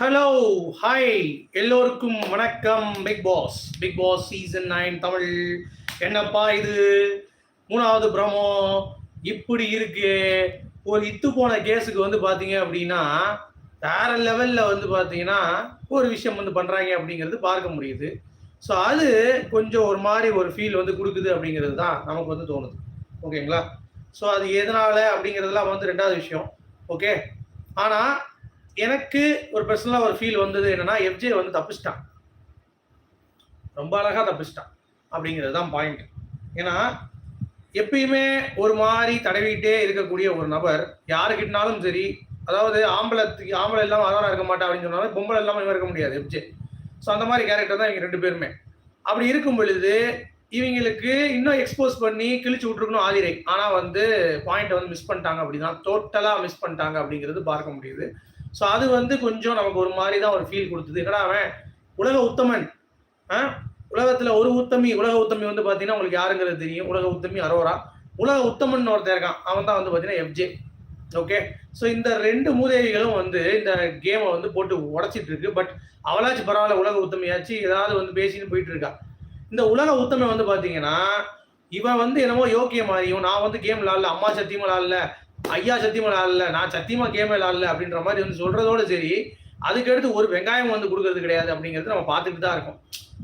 Hello hi எல்லோருக்கும் வணக்கம் Bigg Boss Bigg Boss season nine Tamil. என்னப்பா இது? மூணாவது பிரமோ. இப்படி இருக்கு. ஒரு இத்து போன கேஸுக்கு வந்து பார்த்தீங்க அப்படின்னா வேற லெவலில் வந்து பார்த்தீங்கன்னா ஒரு விஷயம் வந்து பண்ணுறாங்க அப்படிங்கிறது பார்க்க முடியுது. ஸோ அது கொஞ்சம் ஒரு மாதிரி ஒரு ஃபீல் வந்து கொடுக்குது அப்படிங்கிறது தான் நமக்கு வந்து தோணுது. ஓகேங்களா ஸோ அது எதனால அப்படிங்கிறதுலாம் வந்து ரெண்டாவது விஷயம். ஓகே ஆனால் எனக்கு ஒரு பர்சனலாக ஒரு ஃபீல் வந்தது என்னன்னா எஃப்ஜே வந்து தப்பிச்சிட்டான். ரொம்ப அழகாக தப்பிச்சிட்டான். அப்படிங்கிறது தான் பாயிண்ட் ஏன்னா எப்பயுமே ஒரு மாதிரி தடவிக்கிட்டே இருக்கக்கூடிய ஒரு நபர் யாருக்கிட்டனாலும் சரி அதாவது ஆம்பளை ஆம்பளை இல்லாமல் அதெல்லாம் இருக்க மாட்டா அப்படின்னு சொன்னாலும் பொம்பளை இல்லாமல் இவன் இருக்க முடியாது எஃப்ஜே ஸோ அந்த மாதிரி கேரக்டர் தான் இவங்க ரெண்டு பேருமே. அப்படி இருக்கும் பொழுது இவங்களுக்கு இன்னும் எக்ஸ்போஸ் பண்ணி கிழிச்சு விட்டுருக்கணும் ஆதிரை ஆனால் வந்து பாயிண்ட் வந்து மிஸ் பண்ணிட்டாங்க அப்படின்னா டோட்டலாக மிஸ் பண்ணிட்டாங்க அப்படிங்கிறது பார்க்க முடியுது. ஸோ அது வந்து கொஞ்சம் நமக்கு ஒரு மாதிரி தான் ஒரு ஃபீல் கொடுத்தது. என்னடா அவன்? உலக உத்தமன். ஆ? உலகத்தில் ஒரு உத்தமி உலக உத்தமி வந்து பார்த்தீங்கன்னா உங்களுக்கு யாருங்கிறது தெரியும்? உலக உத்தமி அரோரா. உலக உத்தமன் ஒருத்தர் இருக்கான். அவன் தான் வந்து பார்த்தீங்கன்னா எஃப்ஜே ஓகே ஸோ இந்த ரெண்டு மூதேவிகளும் வந்து இந்த கேமை வந்து போட்டு உடச்சிட்டு இருக்கு. பட் அவளாச்சும் பரவாயில்ல உலக உத்தமையாச்சு. ஏதாவது வந்து பேசின்னு போயிட்டு இருக்கா. இந்த உலக உத்தமை வந்து பார்த்தீங்கன்னா இவன் வந்து என்னமோ யோக்கிய மாதிரியும் நான் வந்து கேம் விளாடல அம்மா சத்தியமும் விளாடல ஐயா சத்தியமா ஆடல நான் சத்தியமா கேம் விளாடல அப்படின்ற மாதிரி வந்து சொல்றதோட சரி அதுக்கடுத்து ஒரு வெங்காயம் வந்து கொடுக்கறது கிடையாது அப்படிங்கிறது நம்ம பார்த்துட்டு தான் இருக்கோம்.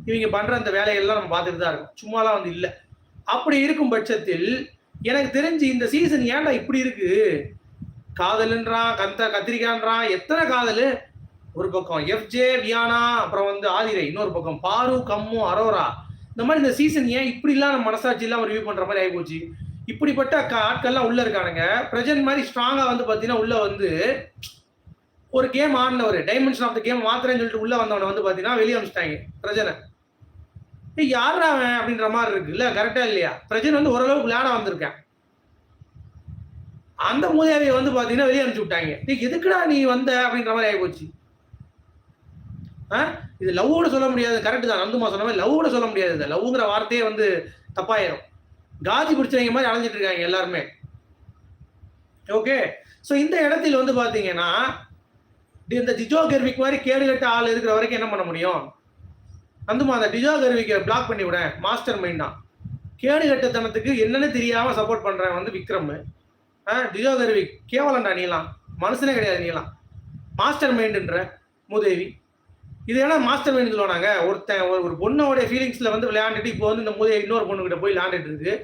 இவங்க பண்ற அந்த வேலைகள்லாம் நம்ம பார்த்துட்டு தான் இருக்கோம். சும்மாலாம் வந்து இல்லை. அப்படி இருக்கும் பட்சத்தில் எனக்கு தெரிஞ்சு இந்த சீசன் ஏன்டா இப்படி இருக்கு? காதலுன்றான் கத்த கத்திரிக்கான்றான் எத்தனை காதல்? ஒரு பக்கம் எஃப்ஜே வியானா அப்புறம் வந்து ஆதிரை இன்னொரு பக்கம் பாரு கம்மு அரோரா. இந்த மாதிரி இந்த சீசன் ஏன் இப்படிலாம் நம்ம மனசாட்சி இல்லாமல் ரிவ்யூ பண்ற மாதிரி ஆகிப்போச்சு இப்படிப்பட்ட ஆட்கள்லாம் உள்ள இருக்கானுங்க. பிரசன்ட் மாதிரி ஸ்ட்ராங்கா வந்து பாத்தீங்கன்னா உள்ள வந்து ஒரு கேம் ஆடினவர். டைமென்ஷன் ஆஃப் த கேம் மாத்திரன்னு சொல்லிட்டு உள்ள வந்தவனை வந்து பாத்தீங்கன்னா வெளியே அனுப்பிச்சிட்டாங்க. பிரஜனை ஏய் யாரா அவன் அப்படின்ற மாதிரி இருக்கு. இல்ல கரெக்டா இல்லையா? பிரஜன் வந்து ஓரளவுக்கு விளையாட வந்திருக்கேன். அந்த மூதாவியை வந்து பாத்தீங்கன்னா வெளியே அனுப்பிச்சு விட்டாங்க. நீ எதுக்குடா நீ வந்த அப்படின்ற மாதிரி ஆகி போச்சு ஆ? இது லவ்வோட சொல்ல முடியாது. கரெக்ட் தான். நந்துமா சொன்ன மாதிரி லவ்வோட சொல்ல முடியாது. லவ்ங்கிற வார்த்தையே வந்து தப்பாயிரும். காஜி பிடிச்சவங்க மாதிரி அலைஞ்சிட்டு இருக்காங்க எல்லாருமே. ஓகே ஸோ இந்த இடத்துல வந்து பார்த்தீங்கன்னா இந்த டிஜோ கர்விக் மாதிரி கேடு கட்ட ஆள் இருக்கிற வரைக்கும் என்ன பண்ண முடியும்? அந்தமா அந்த டிஜோ கர்விக்கை பிளாக் பண்ணி விட மாஸ்டர் மைண்டா தான் கேடு கட்டத்தனத்துக்கு என்னன்னு தெரியாம சப்போர்ட் பண்றேன் வந்து விக்ரம். ஆ டிஜோ கர்விக் கேவலம்டா நீலாம். மனுஷனே கிடையாது நீலாம். மாஸ்டர் மைண்டுன்ற மூதேவி. இது என்ன மாஸ்டர் மைண்ட் சொல்லுவாங்க ஒருத்தன் ஒரு ஒரு பொண்ணோட ஃபீலிங்ஸ்ல வந்து விளையாண்டுட்டு இப்போ வந்து இந்த மூதேவி இன்னொரு பொண்ணு கிட்ட போய் விளையாண்டுட்டு இருக்கு.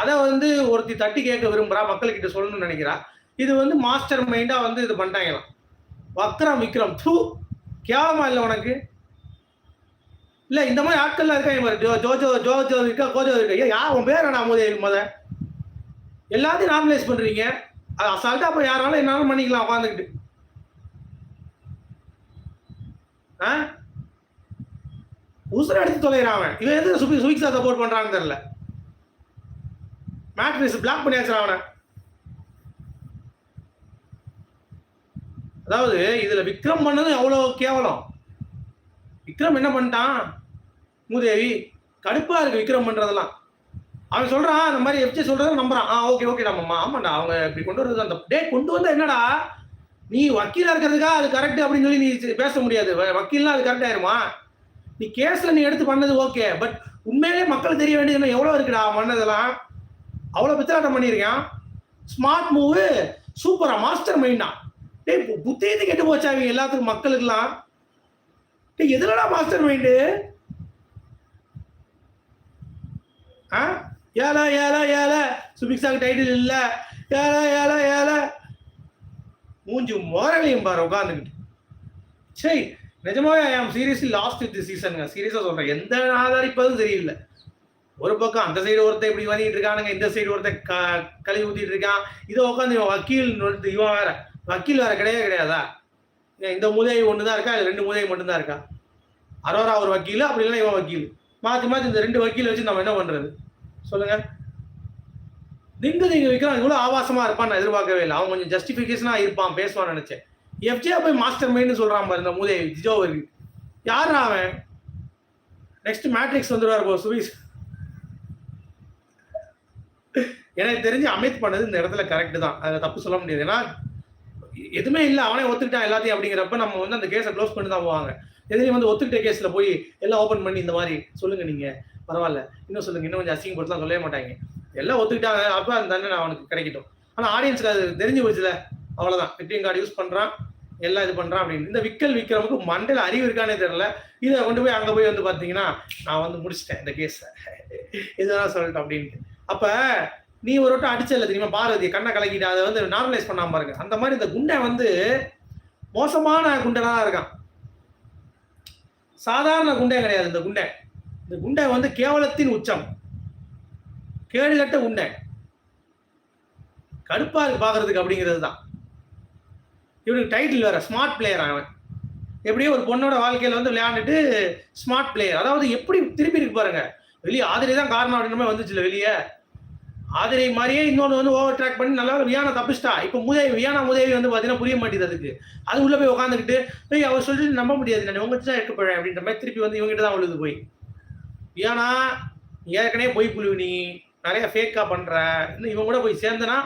அதை வந்து ஒருத்தி தட்டி கேட்க விரும்புறா மக்கள்கிட்ட சொல்லணும்னு நினைக்கிறா. இது வந்து மாஸ்டர் மைண்டா வந்து இது பண்ணிட்டாங்களாம். வக்ரம் விக்ரம் தூ கேவலமா இல்லை உனக்கு? இல்ல இந்த மாதிரி ஆட்கள்லாம் இருக்காங்க பாரு. ஜோ ஜோ ஜோஜோ இருக்கா கோஜோ இருக்கா? ஏன் யார் உன் பேர் நான் மோதே முத? எல்லாத்தையும் நார்மலைஸ் பண்றீங்க. அது அசால்ட்டா அப்ப யாராலும் என்னாலும் பண்ணிக்கலாம் உட்காந்துக்கிட்டு ஆ உசுர எடுத்து தொலைகிறான் அவன். இவன் எது சுபி சுவிக்ஸா சப்போர்ட் பண்றான்னு தெரில மேட்ரிஸ் பிளாக் பண்ணியாச்சு அவனை. அதாவது இதுல விக்ரம் பண்ணது அவ்வளவு கேவலம். விக்ரம் என்ன பண்ணிட்டான்? மூதேவி கடுப்பா இருக்கு விக்ரம் பண்றதெல்லாம். அவன் சொல்றான் அந்த மாதிரி எப்படி சொல்றத நம்புறான். ஆ ஓகே ஓகே நம்ம ஆமாண்டா அவங்க இப்படி கொண்டு வர்றது அந்த டே கொண்டு வந்தா என்னடா? நீ வக்கீலா இருக்கிறதுக்காக அது கரெக்ட் அப்படின்னு சொல்லி நீ பேச முடியாது. வ- வக்கீல்னா அது கரெக்ட் ஆயிருமா? நீ கேஸ்ல நீ எடுத்து பண்ணது ஓகே பட் உண்மையிலேயே மக்கள் தெரிய வேண்டியது இன்னும் எவ்வளவு இருக்குடா பண்ணதெல்லாம்? அவ்வளவு பித்தலாட்டம் பண்ணியிருக்கான். ஸ்மார்ட் மூவு சூப்பரா மாஸ்டர் மைண்டா டேய் பு- கெட்டு போச்சா இவங்க எல்லாத்துக்கும் மக்களுக்கெல்லாம்? டேய் எதுலடா மாஸ்டர் மைண்டு ஆ? ஏல ஏல ஏல. சுபிக்ஸாக்கு டைட்டில் இல்ல. ஏல ஏல ஏல. மூஞ்சி மோரலையும் பாரு உட்காந்துக்கிட்டு சரி நிஜமாவே ஐ ஆம் சீரியஸ்லி லாஸ்ட் வித் சீசனுங்க சீரியஸாக சொல்கிறேன் எந்த ஆதாரிப்பதும் சரியில்லை ஒரு பக்கம் அந்த சைடு ஒருத்தர் இப்படி வந்திட்டு இருக்கானுங்க இந்த சைடு ஒருத்தன் க கழுவி ஊற்றிட்டு இருக்கான். இதை உட்காந்து இவன் வக்கீல் இவன் வேற. வக்கீல் வேற கிடையவே கிடையாதா? இந்த முதவி ஒன்று தான் இருக்கா? இது ரெண்டு மூதை மட்டும்தான் இருக்கா? அரோரா ஒரு வக்கீல்? அப்படி இல்லைன்னா இவன் வக்கீல். மாற்றி மாற்றி இந்த ரெண்டு வக்கீல் வச்சு நம்ம என்ன பண்ணுறது சொல்லுங்கள் திங்கு திங்கு விக்ரம் இவ்வளோ ஆபாசமா இருப்பான் நான் எதிர்பார்க்கவே இல்லை. அவன் கொஞ்சம் ஜஸ்டிஃபிகேஷனாக இருப்பான் பேசுவான்னு நினச்சேன். எஃப்ஜியா போய் மாஸ்டர் மைண்ட்னு சொல்கிறான் பாரு இந்த மூதே ஜிஜோ இருக்கு அவன்? நெக்ஸ்ட் மேட்ரிக்ஸ் வந்துடுவார் போ சுரீஷ் எனக்கு தெரிஞ்சு அமித் பண்ணது இந்த இடத்துல கரெக்டு தான். அதில் தப்பு சொல்ல முடியாது. ஏன்னா எதுவுமே இல்லை அவனே ஒத்துக்கிட்டான் எல்லாத்தையும் அப்படிங்கிறப்ப நம்ம வந்து அந்த கேஸை க்ளோஸ் பண்ணி தான் போவாங்க. எதிரையும் வந்து ஒத்துக்கிட்ட கேஸில் போய் எல்லாம் ஓப்பன் பண்ணி இந்த மாதிரி சொல்லுங்கள் நீங்கள் பரவாயில்ல. இன்னும் சொல்லுங்கள் இன்னும் கொஞ்சம் அசிங்கப்படுத்தலாம் சொல்லவே மாட்டாங்க. எல்லாம் ஒத்துக்கிட்டாங்க. அப்ப அந்த தண்டனை அவனுக்கு கிடைக்கட்டும். ஆனா ஆடியன்ஸ்க்கு அது தெரிஞ்சு போச்சுல அவ்வளவுதான். விக்டிங் கார்டு யூஸ் பண்றான். எல்லாம் இது பண்றான் அப்படின்னு. இந்த விக்கல் விக்ரமுக்கு மண்டல அறிவு இருக்கானே தெரியல. இதை கொண்டு போய் அங்க போய் வந்து பாத்தீங்கன்னா நான் வந்து முடிச்சிட்டேன் இந்த கேஸை இதுதான் சொல்லிட்டேன் அப்படின்ட்டு. அப்ப நீ ஒரு வட்டம் அடிச்சல தெரியுமா? பாரதியை கண்ணை கலக்கிட்டு அதை வந்து நார்மலைஸ் பண்ணாம பாருங்க. அந்த மாதிரி இந்த குண்டை வந்து மோசமான குண்டனா இருக்கான். சாதாரண குண்டே கிடையாது இந்த குண்டை. இந்த குண்டை வந்து கேவலத்தின் உச்சம். கேடுகட்ட உண்டை கடுப்பா இருக்கு பாக்குறதுக்கு அப்படிங்கிறது தான் இவனுக்கு டைட்டில் வேற ஸ்மார்ட் பிளேயர் அவன். எப்படியோ ஒரு பொண்ணோட வாழ்க்கையில வந்து விளையாண்டுட்டு ஸ்மார்ட் பிளேயர் அதாவது எப்படி திருப்பி இருக்கு பாருங்க. வெளியே ஆதிரை தான் காரணம் அப்படின்ற மாதிரி வந்துச்சுல வெளியே. ஆதிரை மாதிரியே இன்னொன்று வந்து ஓவர் ட்ராக் பண்ணி நல்லா வியானா தப்பிச்சிட்டா. இப்போ முதவி வியானா முதவி வந்து பார்த்தீங்கன்னா புரிய மாட்டேது அதுக்கு. அது உள்ள போய் உட்காந்துக்கிட்டு போய் அவர் சொல்லிட்டு நம்ப முடியாது நான் உங்ககிட்ட தான் எடுக்க போறேன் அப்படின்ற மாதிரி திருப்பி வந்து இவங்ககிட்ட தான் உழுது போய். வியானா நீ ஏற்கனவே போய் புழுவு நீ நிறைய ஃபேக்காக பண்ணுற இன்னும் இவன் கூட போய் சேர்ந்தனா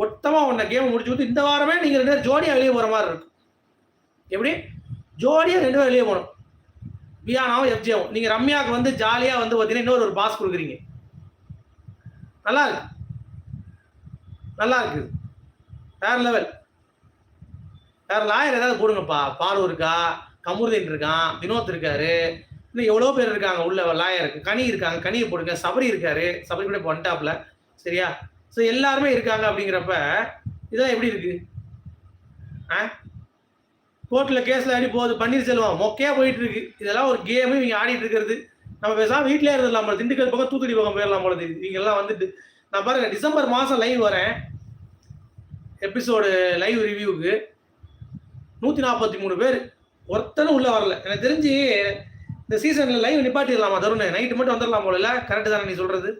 மொத்தமாக உன்னை கேம் முடிச்சு கொடுத்து இந்த வாரமே நீங்கள் ரெண்டு பேரும் ஜோடியாக வெளியே போகிற மாதிரி இருக்கும். எப்படி? ஜோடியாக ரெண்டு பேரும் வெளியே போகணும். பியானாவும் எஃப்ஜேவும். நீங்கள் ரம்யாவுக்கு வந்து ஜாலியாக வந்து பார்த்தீங்கன்னா இன்னொரு ஒரு பாஸ் கொடுக்குறீங்க. நல்லா இருக்கு. நல்லா இருக்கு. வேற லெவல் வேற லாயர் ஏதாவது போடுங்கப்பா. பாலு இருக்கா கமுருதீன் இருக்கான். வினோத் இருக்காரு. இன்னும் எவ்வளோ பேர் இருக்காங்க உள்ள லாயர் கனி இருக்காங்க கனியை போடுங்க சபரி இருக்காரு. சபரி கூட இப்போ ஒன்டாப்ல சரியா? ஸோ எல்லாருமே இருக்காங்க அப்படிங்கிறப்ப இதான் எப்படி இருக்கு? ஆ? கோர்ட்டில் கேஸில் ஆடி போகுது. பன்னீர்செல்வம் மொக்கையா போயிட்டு இருக்கு. இதெல்லாம் ஒரு கேமு இவங்க ஆடிட்டு இருக்கிறது. நம்ம பேசாமல் வீட்டிலே இருந்துடலாம் போல. திண்டுக்கல் பக்கம் தூத்துக்குடி பக்கம் போயிடலாம் போல தெரியுது. இவங்க எல்லாம் வந்துட்டு நான் பாருங்க டிசம்பர் மாதம் லைவ் வரேன். எபிசோடு லைவ் ரிவ்யூவுக்கு நூற்றி நாற்பத்தி மூணு பேர். ஒருத்தனும் உள்ளே வரல. எனக்கு தெரிஞ்சு இந்த சீசன்ல லைவ் நிப்பாட்டிடலாமா தருண்? நைட்டு மட்டும் வந்துடலாம் போல கரெக்ட் தானே நீ சொல்றது?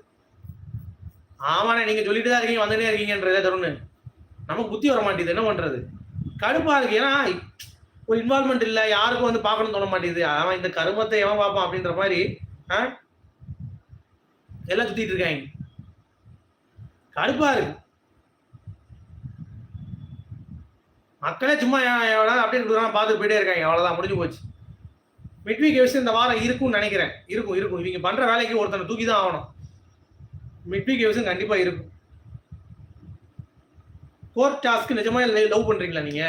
ஆமாண்ணே நீங்க சொல்லிட்டு தான் இருக்கீங்க வந்துட்டே இருக்கீங்கன்றதே தருண். நமக்கு புத்தி வர மாட்டேங்குது என்ன பண்றது? கடுப்பா இருக்கு. ஏன்னா ஒரு இன்வால்மெண்ட் இல்லை யாருக்கும் வந்து பார்க்கணும்னு தோண மாட்டேங்குது. அவன் இந்த கருமத்தை எவன் பார்ப்பான் அப்படின்ற மாதிரி ஆ? எல்லாம் சுத்திட்டு இருக்காங்க. கடுப்பா இருக்கு. மக்களே சும்மா எவ்வளோ அப்டேட் பார்த்துட்டு போயிட்டே இருக்காங்க. அவ்வளோதான் முடிஞ்சு போச்சு. மிட்வீக் எவிஷன் இந்த வாரம் இருக்கும்னு நினைக்கிறேன். இருக்கும் இருக்கும். இவங்க பண்ற வேலைக்கு ஒருத்தனை தூக்கி தான் ஆகணும் மிட்வீக் எவிஷன் கண்டிப்பா இருக்கும். கோர்ட் டாஸ்க் நிஜமா லவ் பண்றீங்களா நீங்க?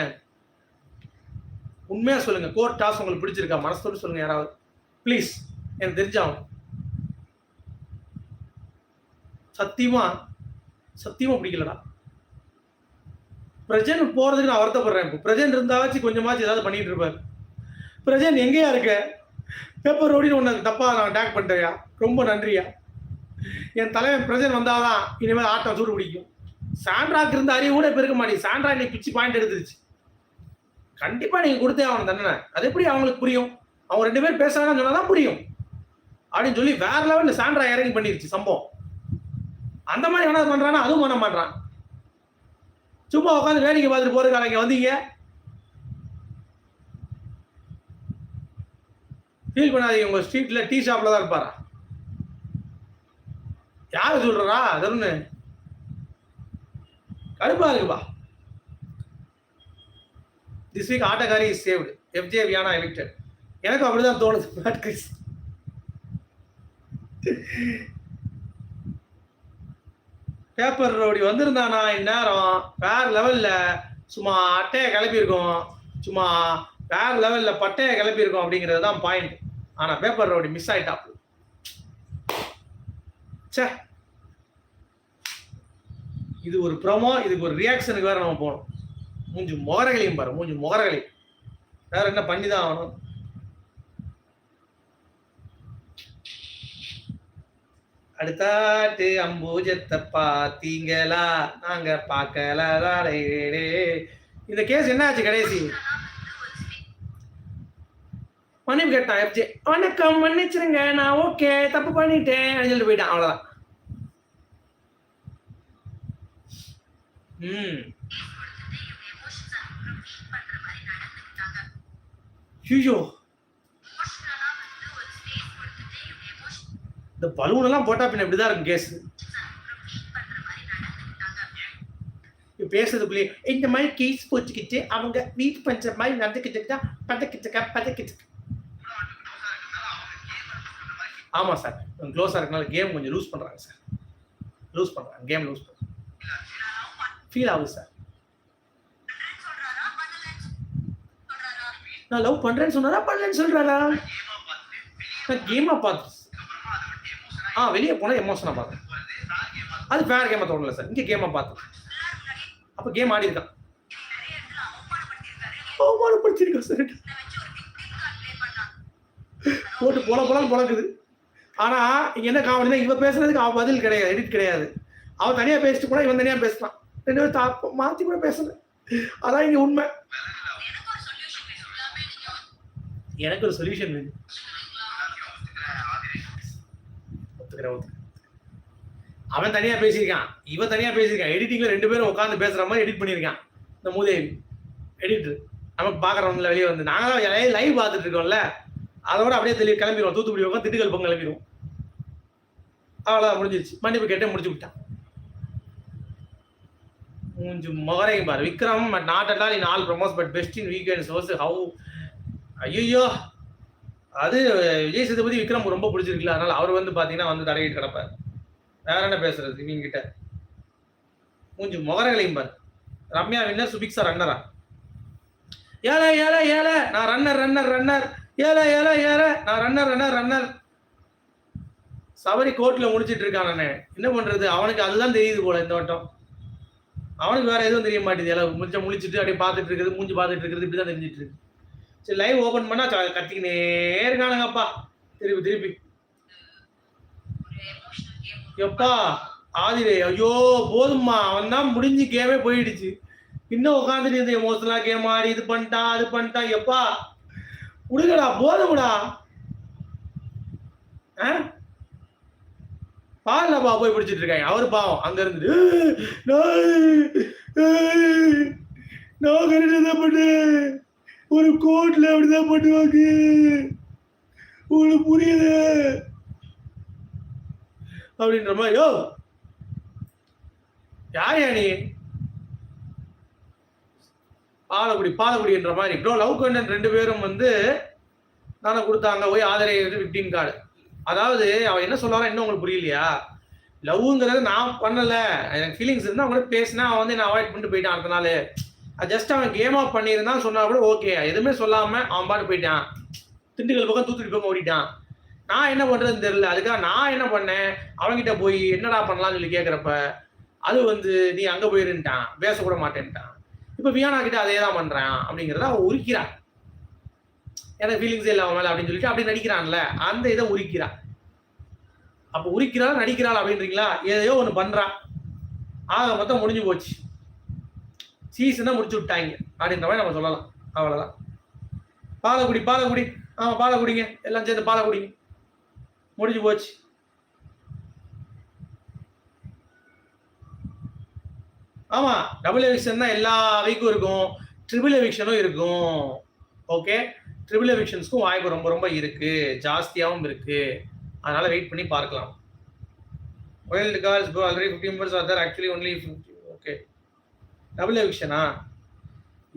உண்மையா சொல்லுங்க. கோர்ட் டாஸ்க் உங்களுக்கு பிடிச்சிருக்கா? மனசோடு சொல்லுங்க யாராவது. ப்ளீஸ் எனக்கு தெரிஞ்சாகும் சத்தியமா சத்தியமா பிடிக்கலடா. பிரஜன் போறதுக்கு நான் வருத்தப்படுறேன். இப்போ பிரஜன் இருந்தாச்சு கொஞ்சமாச்சு ஏதாவது பண்ணிட்டு இருப்பாரு. பிரஜன் எங்கேயா இருக்க? பேப்பர் ரோடின்னு ஒன்று தப்பாக நான் டேக் பண்ணிட்டேயா ரொம்ப நன்றியா. என் தலைவன் பிரஜன் வந்தாதான் இனிமேல் ஆட்டம் சூடு பிடிக்கும். சாண்ட்ராக்கு இருந்த அறிவு கூட இப்போ இருக்க மாட்டி சாண்ட்ரா இன்னைக்கு பிச்சு பாயிண்ட் எடுத்துருச்சு. கண்டிப்பாக நீங்கள் கொடுத்தே அவன் தண்டனை. அது எப்படி அவங்களுக்கு புரியும்? அவங்க ரெண்டு பேரும் பேசுறாங்கன்னு சொன்னாதான் புரியும். அப்படின்னு சொல்லி வேற லெவலில் சாண்ட்ரா இறங்கி பண்ணிருச்சு சம்பவம். அந்த மாதிரி என்ன பண்ணுறான்னா அதுவும் பண்ண மாட்டான் சும்மா உட்காந்து வேடிக்கை பார்த்துட்டு போறதுக்காக இங்க வந்தீங்க. ஃபீல் பண்ணாதீங்க உங்கள் ஸ்ட்ரீட்ல டீ ஷாப்ல தான் இருப்பாரா? யார் சொல்றா தருண்? கடுப்பாக இருக்குப்பா. திஸ் வீக் ஆட்டக்காரி is saved FJ Viana evicted எனக்கு அப்படிதான் தோணுது மேட் கிறிஸ் பேப்பர் ரோடி வந்திருந்தானா இந்நேரம் வேற லெவல்ல சும்மா அட்டையை கிளப்பியிருக்கோம். சும்மா வேற லெவல்ல பட்டையை கிளப்பியிருக்கோம் அப்படிங்கிறது தான் பாயிண்ட் ஆனா பேப்பர் ரவுடி மிஸ் ஆயிட்டாப்பு சே இது ஒரு ப்ரோமோ இதுக்கு ஒரு ரியாக்ஷனுக்கு வேற நம்ம போகணும் மூஞ்சி முகரகளையும் பாரு மூஞ்சி முகரகளையும் வேற என்ன பண்ணி தான் ஆகணும்? அடுத்தாட்டு அம்பூஜத்தை பாத்தீங்களா நாங்க பார்க்கல இந்த கேஸ் என்ன ஆச்சு கடைசி? மன்னிப்பு கேட்டான் எஃப்ஜே. வணக்கம் மன்னிச்சிருங்க நான் ஓகே தப்பு பண்ணிட்டேன் சொல்லிட்டு போயிட்டான். அவ்வளவுதான். ம். ஐயோ. இந்த பலூன் எல்லாம் போட்டா பின்ன இப்படிதான் இருக்கும் கேஸ் பேசுறதுக்குள்ளேயே இந்த மாதிரி கேஸ் போச்சுக்கிட்டு அவங்க வீட் பண்ற மாதிரி நடந்துக்கிட்டு தான் பதக்கிட்டு பதக்கிட்டு ஆமாம் சார். க்ளோஸாக இருக்கனால கேம் கொஞ்சம் லூஸ் பண்ணுறாங்க சார். லூஸ் பண்ணுறாங்க கேம் லூஸ் பண்ணுறாங்க ஃபீல் ஆகுது சார். நான் லவ் பண்ணுறேன்னு சொன்னாரா? பண்ணலன்னு சொல்கிறாரா நான் கேமா பார்த்து ஆ வெளியே போனால் எமோஷனாக பார்த்தேன் அது வேற கேமாக தோணல சார். இங்கே கேமாக பார்த்தேன் அப்போ கேம் ஆடி இருக்கான். அவமானப்படுத்திருக்கா சார். போட்டு போல போல பொழக்குது. ஆனா இங்க என்ன காமெடினா இவ பேசுறதுக்கு அவன் பதில் கிடையாது எடிட் கிடையாது. அவன் தனியா பேசிட்டு கூட இவன் தனியா பேசுறான் ரெண்டு பேரும் மாத்தி கூட பேசல. அதான் இங்க உண்மை. எனக்கு ஒரு சொல்யூஷன் வேணும். அவன் தனியா பேசியிருக்கான் இவன் தனியா பேசியிருக்கான். எடிட்டிங்ல ரெண்டு பேரும் உட்காந்து பேசுற மாதிரி எடிட் பண்ணியிருக்கான். இந்த மூதேவி எடிட்டர் நமக்கு பாக்குறவங்கள வெளியே வந்து நாங்களாம் லைவ் பார்த்துட்டு இருக்கோம்ல. அதோட அப்படியே தெளிவு கிளம்பிடுவோம். தூத்துக்குடி பக்கம் திண்டுக்கல் பக்கம் கிளம்பிடுவோம். அவ்வளோதான் முடிஞ்சிருச்சு. மன்னிப்பு கேட்டே முடிச்சு விட்டான். மூஞ்சு முகரையும் பாரு. Vikram but not at all in all promos but best in weekend source how ஐயோ அது விஜய் சேதுபதி விக்ரம் ரொம்ப பிடிச்சிருக்குல்ல. அதனால அவர் வந்து பார்த்தீங்கன்னா வந்து தடையிட்டு கிடப்பார். வேற என்ன பேசுறது இவங்க கிட்ட? மூஞ்சு முகரங்களையும் பாரு. ரம்யா வின்னர் சுபிக்ஸா ரன்னரா ஏழை ஏழை ஏழை நான் ரன்னர் ரன்னர் ரன்னர் ஏழை ஏழை ஏழை நான் ரன்னர் ரன்னர் ரன்னர் சபரி கோர்ட்ல முடிச்சிட்டு இருக்கானே. என்ன பண்றது? அவனுக்கு அதுதான் தெரியுது போல இந்த வட்டம். அவனுக்கு வேற எதுவும் தெரிய மாட்டேங்குது. எல்லாம் முடிச்ச முழிச்சிட்டு அப்படியே பார்த்துட்டு இருக்குது மூஞ்சி பார்த்துட்டு இருக்கிறது இப்படிதான் தெரிஞ்சிட்டு இருக்கு. சரி லைவ் ஓபன் பண்ணா கத்திக்கினே இருக்கானுங்கப்பா. திருப்பி திருப்பி. எப்பா? ஆதிரே ஐயோ போதும்மா. அவன் தான் முடிஞ்சு கேமே போயிடுச்சு. இன்னும் உட்காந்துட்டு இந்த எமோஷனலா கேம் ஆடி இது பண்ணிட்டான் அது பண்ணிட்டான் எப்பா? விடுங்கடா போதும்டா. ஆ? பாலப்பா போய் பிடிச்சிட்டு இருக்காங்க. அவர் பாவம். அங்க இருந்து நான் கரெக்டாக பண்ணேன் ஒரு கோர்ட்ல அப்படிதான் பண்ணுவாங்க. உங்களுக்கு புரியுது? அப்படின்ற மாதிரி யோ யார் யா நீ? பாலக்குடி பாலக்குடின்ற மாதிரி. ப்ரோ லவ் கண்ணன் ரெண்டு பேரும் வந்து தானே கொடுத்தாங்க. போய் ஆதரவு விக்டிம் கார்டு அதாவது அவன் என்ன சொல்லுவாரா இன்னும் உங்களுக்கு புரியலையா? லவ்ங்கிறது நான் பண்ணல. எனக்கு ஃபீலிங்ஸ் இருந்தால் அவங்க கூட பேசினா அவன் வந்து நான் அவாய்ட் பண்ணிட்டு போயிட்டான் அடுத்த நாள். ஜஸ்ட் அவன் கேம் ஆஃப் பண்ணியிருந்தான் சொன்னா கூட ஓகே எதுவுமே சொல்லாம அவன் பாட்டு போயிட்டான். திண்டுக்கல் பக்கம் தூத்துக்குடி பக்கம் ஓடிட்டான். நான் என்ன பண்றதுன்னு தெரியல. அதுக்காக நான் என்ன பண்ணேன்? அவன்கிட்ட போய் என்னடா பண்ணலாம்னு சொல்லி கேட்குறப்ப அது வந்து நீ அங்கே போயிருன்ட்டான். பேசக்கூட மாட்டேன்ட்டான். இப்போ வியானா கிட்ட அதே தான் பண்றான் அப்படிங்கிறத அவன் உரிக்கிறான். எனக்கு ஃபீலிங்ஸ் இல்லை அவன் மேலே அப்படின்னு சொல்லிட்டு அப்படி நடிக்கிறான்ல அந்த இதை உரிக்கிறான் அப்போ உரிக்கிறாள் நடிக்கிறாள் அப்படின்றீங்களா? எதையோ ஒன்று பண்ணுறான் ஆக மொத்தம் முடிஞ்சு போச்சு. சீசனை முடிச்சு விட்டாங்க. அப்படின்ற மாதிரி நம்ம சொல்லலாம். அவ்வளோதான் பாலக்குடி பாலக்குடி ஆமாம் பாலக்குடிங்க எல்லாம் சேர்ந்து பாலக்குடிங்க முடிஞ்சு போச்சு. ஆமாம் டபுள் எவிக்ஷன் தான் எல்லா வீக்கும் இருக்கும். ட்ரிபிள் எவிக்ஷனும் இருக்கும். ஓகே ட்ரிபிள் எவிக்ஷன்ஸ்க்கும் வாய்ப்பு ரொம்ப ரொம்ப இருக்கு. ஜாஸ்தியாகவும் இருக்கு. அதனால வெயிட் பண்ணி பார்க்கலாம். Wild cards bro already fifty members are there actually only fifty okay double எவிக்ஷனா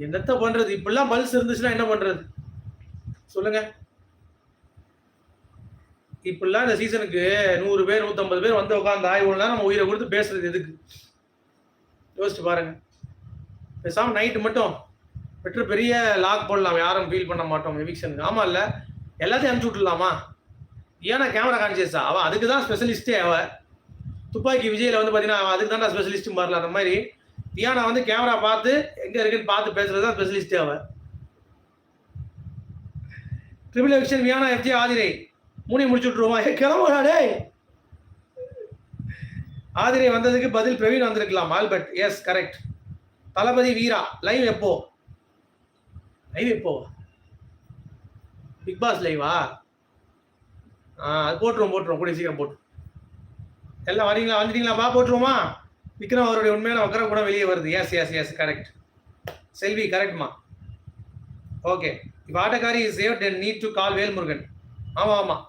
என்னத்த பண்றது? இப்படிலாம் பல்ஸ் இருந்துச்சுன்னா என்ன பண்றது? சொல்லுங்க. இப்படிலாம் இந்த சீசனுக்கு நூறு பேர் நூற்றம்பது பேர் வந்து உட்காந்து இவ்வளவு நம்ம உயிரை கொடுத்து பேசுறது எதுக்கு? யோசிச்சு பாருங்க. பேசாமல் நைட்டு மட்டும் பெற்று பெரிய லாக் போடலாம். யாரும் ஃபீல் பண்ண மாட்டோம். எவிக்ஷனுக்கு ஆமாம் இல்லை எல்லாத்தையும் அனுப்பிச்சி விட்டுலாமா ஏன்னா கேமரா கான்சியஸா அவன் அதுக்கு தான் ஸ்பெஷலிஸ்டே அவ. துப்பாக்கி விஜயில வந்து பார்த்தீங்கன்னா அவன் அதுக்கு தான் ஸ்பெஷலிஸ்ட் மாறல அந்த மாதிரி. தியானா வந்து கேமரா பார்த்து எங்கே இருக்குன்னு பார்த்து பேசுறது தான் ஸ்பெஷலிஸ்டே அவ. Triple eviction Viyana FJ Aathirai. மூணி முடிச்சு விட்டுருவான் ஏ கிளம்புறாடே ஆதிரை வந்ததுக்கு பதில் பிரவீன் வந்திருக்கலாம் ஆல்பர்ட். எஸ் கரெக்ட் தளபதி வீரா லைவ் எப்போ? லைவ் எப்போ பிக் பாஸ் லைவா ஆ? அது போட்டுருவோம் போட்டுருவோம். கூடிய சீக்கிரம் போட்டு. எல்லாம் வரீங்களா? வந்துட்டீங்களா? பா போட்டுருவோமா? விக்ரம் அவருடைய உண்மையான வக்கரம் கூட வெளியே வருது. Yes yes yes correct Selvi கரெக்ட்மா okay இப்போ ஆட்டக்காரி save ten need to call Velmurugan. ஆமாம் ஆமாம்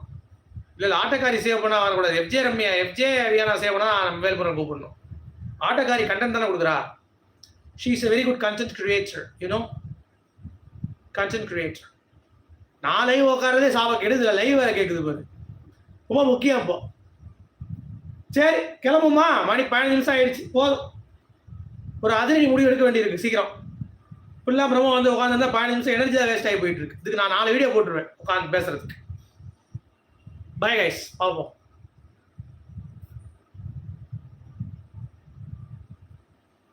இல்லை இல்லை ஆட்டக்காரி சேவ் பண்ணால் வரக்கூடாது. FJ Ramya FJ Viyana save பண்ணால் நம்ம வேல்முருகன் கூப்பிடணும். ஆட்டக்காரி கண்டென்ட் தானே கொடுக்குறா? She is a very good content creator you know content creator நான் லைவ் உட்காரதே சாப இல்லை லைவ் வேற கேட்குது பாரு. ரொம்ப முக்கியம் இப்போ. சரி கிளம்புமா? மணி பதினஞ்சு நிமிஷம் ஆயிடுச்சு போதும். ஒரு அதிரடி முடிவு எடுக்க வேண்டியிருக்கு சீக்கிரம். ஃபுல்லாக பிரம்ம வந்து உட்காந்துருந்தா பதினஞ்சு நிமிஷம் எனர்ஜி தான் வேஸ்ட் ஆகி போயிட்டு இருக்கு. இதுக்கு நான் நாலு வீடியோ போட்டுருவேன் உட்காந்து பேசுறதுக்கு. பை கைஸ் பார்ப்போம்.